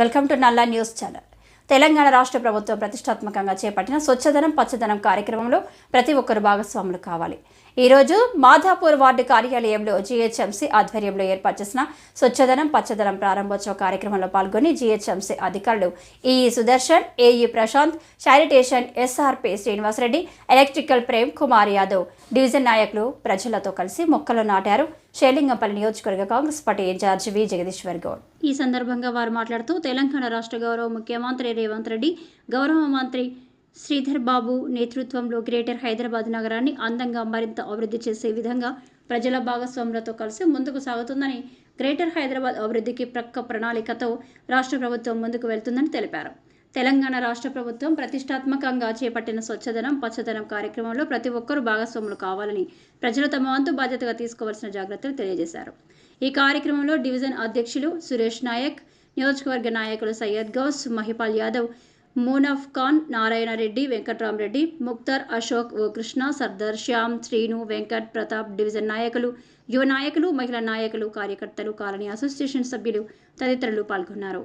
Welcome to Nalla news channel. Telangana రాష్ట్ర ప్రభుత్వం ప్రతిష్టాత్మకంగా చేపట్టిన స్వచ్ఛదనం పచ్చదనం కార్యక్రమంలో ప్రతి ఒక్కరు భాగస్వాములు కావాలి. ఈరోజు మాధాపూర్ వార్డు కార్యాలయంలో జీహెచ్ఎంసీ ఆధ్వర్యంలో ఏర్పాటు చేసిన స్వచ్ఛదనం పచ్చదనం ప్రారంభోత్సవ కార్యక్రమంలో పాల్గొని జీహెచ్ఎంసీ అధికారులు EE Sudarshan AE Prashanth sanitation SRP Srinivasa Reddy electrical Prem Kumar Yadav division నాయకులు ప్రజలతో కలిసి మొక్కలు నాటారు. షేలింగంపల్లి నియోజకవర్గ Congress party incharge V Jagadishwar Goud. ఈ సందర్భంగా వారు మాట్లాడుతూ తెలంగాణ రాష్ట్ర గౌరవ ముఖ్యమంత్రి రేవంత్ రెడ్డి గౌరవ మంత్రి శ్రీధర్ బాబు నేతృత్వంలో గ్రేటర్ హైదరాబాద్ నగరాన్ని అందంగా మరింత అభివృద్ధి చేసే విధంగా ప్రజల భాగస్వాములతో కలిసి ముందుకు సాగుతుందని గ్రేటర్ హైదరాబాద్ అభివృద్ధికి ప్రక్క ప్రణాళికతో రాష్ట్ర ప్రభుత్వం ముందుకు వెళ్తుందని తెలిపారు. తెలంగాణ రాష్ట్ర ప్రభుత్వం ప్రతిష్టాత్మకంగా చేపట్టిన స్వచ్ఛదనం పచ్చదనం కార్యక్రమంలో ప్రతి ఒక్కరూ భాగస్వాములు కావాలని ప్రజలు తమ వంతు బాధ్యతగా తీసుకోవాల్సిన జాగ్రత్తలు తెలియజేశారు. ఈ కార్యక్రమంలో డివిజన్ అధ్యక్షులు సురేష్ నాయక్ నియోజకవర్గ నాయకులు సయ్యద్ గౌస్ మహిపాల్ యాదవ్ మూనఫ్ ఖాన్ నారాయణ రెడ్డి వెంకట్రామరెడ్డి ముక్తర్ అశోక్ ఓ కృష్ణ సర్దార్ శ్యామ్ శ్రీను వెంకట్ ప్రతాప్ డివిజన్ నాయకులు యువ నాయకులు మహిళా నాయకులు కార్యకర్తలు కాలనీ అసోసియేషన్ సభ్యులు తదితరులు పాల్గొన్నారు.